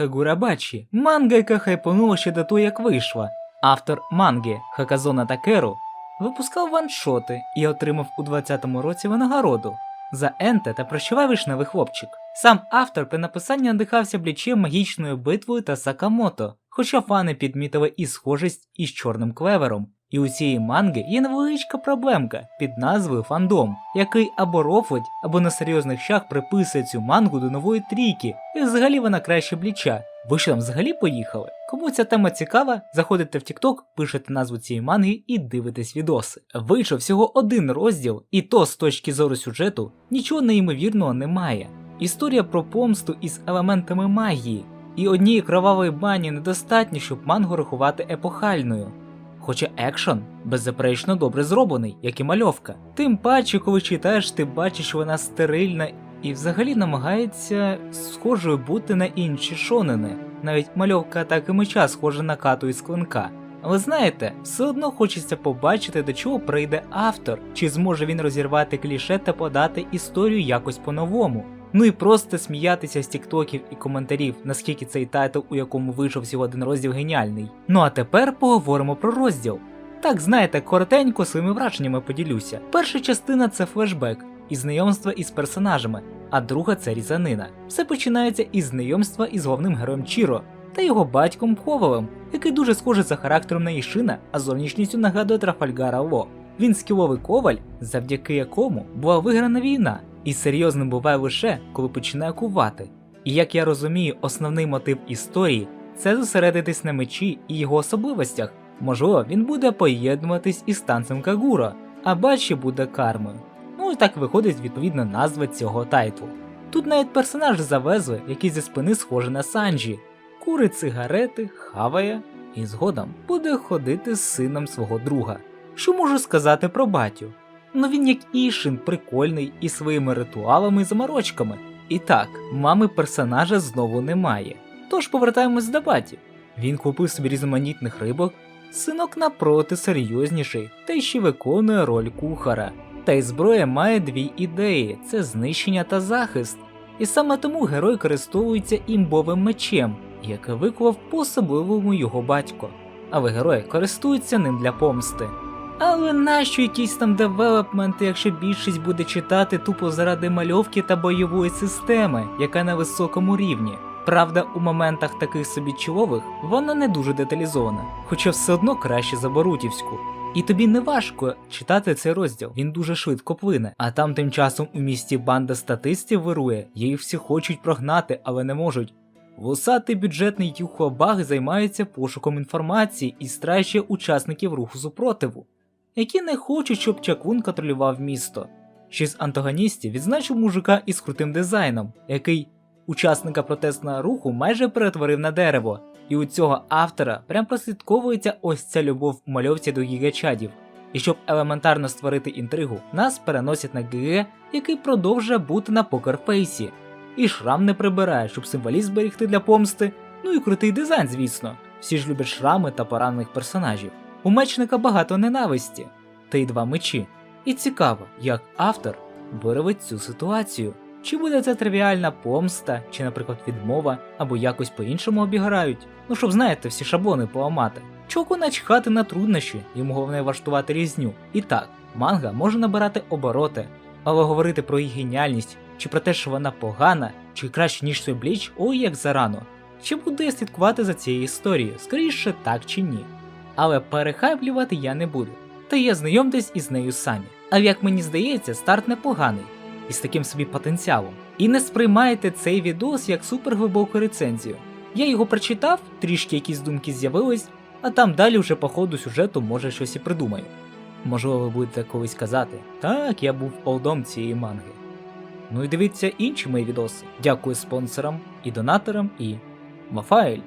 Кагурабачі манга, яка хайпонула ще до того, як вийшла. Автор манги Хаказона Такеру випускав ваншоти і отримав у 20-му році винагороду за Енте та прощавай вишневий хлопчик. Сам автор при написанні надихався блічем магічною битвою та Сакамото, хоча фани підмітили і схожість із чорним клевером. І у цієї манги є невеличка проблемка під назвою фандом, який або рофлить, або на серйозних щах приписує цю мангу до нової трійки, і взагалі вона краще бліча. Ви що там взагалі поїхали? Кому ця тема цікава, заходите в TikTok, пишете назву цієї манги і дивитесь відоси. Вийшов всього один розділ, і то з точки зору сюжету нічого неймовірного немає. Історія про помсту із елементами магії, і однієї кровавої бані недостатньо, щоб мангу рахувати епохальною. Хоча екшон беззаперечно добре зроблений, як і мальовка. Тим паче, коли читаєш, ти бачиш, що вона стерильна і взагалі намагається схожою бути на інші шонени. Навіть мальовка так і меча схожа на кату із клинка. Але знаєте, все одно хочеться побачити, до чого прийде автор, чи зможе він розірвати кліше та подати історію якось по-новому. Ну і просто сміятися з тіктоків і коментарів, наскільки цей тайтл, у якому вийшов всього один розділ геніальний. Ну а тепер поговоримо про розділ. Так, знаєте, коротенько своїми враженнями поділюся. Перша частина це флешбек і знайомства із персонажами, а друга це різанина. Все починається із знайомства із головним героєм Чіро та його батьком Ховелем, який дуже схожий за характером на Ішина, а зовнішністю нагадує Трафальгара Ло. Він скіловий коваль, завдяки якому була виграна війна, і серйозним буває лише, коли починає кувати. І як я розумію, основний мотив історії це зосередитись на мечі і його особливостях. Можливо, він буде поєднуватись із танцем Кагура, а Бачі буде кармою. Ну і так виходить відповідна назва цього тайтлу. Тут навіть персонаж завезли, який зі спини схожий на Санджі, курить цигарети, хаває і згодом буде ходити з сином свого друга. Що можу сказати про батю? Ну він як Ішин, прикольний і своїми ритуалами і заморочками. І так, мами персонажа знову немає. Тож повертаємось до баті. Він купив собі різноманітних рибок, синок напроти серйозніший, та й ще виконує роль кухара. Та й зброя має дві ідеї: це знищення та захист. І саме тому герой користується імбовим мечем, який викував по-особливому його батько. Але герой користується ним для помсти. Але нащо якісь там девелопменти, якщо більшість буде читати тупо заради мальовки та бойової системи, яка на високому рівні? Правда, у моментах таких собі чолових вона не дуже деталізована, хоча все одно краще за Борутівську. І тобі не важко читати цей розділ, він дуже швидко плине. А там тим часом у місті банда статистів вирує, їх всі хочуть прогнати, але не можуть. Вусатий бюджетний юхобаг займається пошуком інформації і стращує учасників руху супротиву, які не хочуть, щоб чаклун контролював місто. Ще з антагоністів відзначив мужика із крутим дизайном, який учасника протестного руху майже перетворив на дерево. І у цього автора прям прослідковується ось ця любов у мальовці до гігачадів. І щоб елементарно створити інтригу, нас переносять на ГГ, який продовжує бути на покерфейсі. І шрам не прибирає, щоб символізм зберігти для помсти. Ну і крутий дизайн, звісно. Всі ж люблять шрами та поранених персонажів. У мечника багато ненависті, та й два мечі. І цікаво, як автор виробить цю ситуацію. Чи буде це тривіальна помста, чи, наприклад, відмова, або якось по-іншому обіграють. Ну щоб знаєте, всі шаблони поламати. Чоку начхати на труднощі, йому головне влаштувати різню. І так, манга може набирати обороти, але говорити про її геніальність, чи про те, що вона погана, чи краще ніж той бліч, ой як зарано. Чи буду я слідкувати за цією історією? Скоріше так чи ні. Але перехайплювати я не буду. Та є знайомтесь із нею самі. А як мені здається, старт непоганий із таким собі потенціалом. І не сприймайте цей відос як суперглибоку рецензію. Я його прочитав, трішки якісь думки з'явились, а там далі вже по ходу сюжету може щось і придумаю. Можливо, ви будете колись казати, так, я був олдом цієї манги. Ну і дивіться інші мої відоси. Дякую спонсорам і донаторам і Мафаель.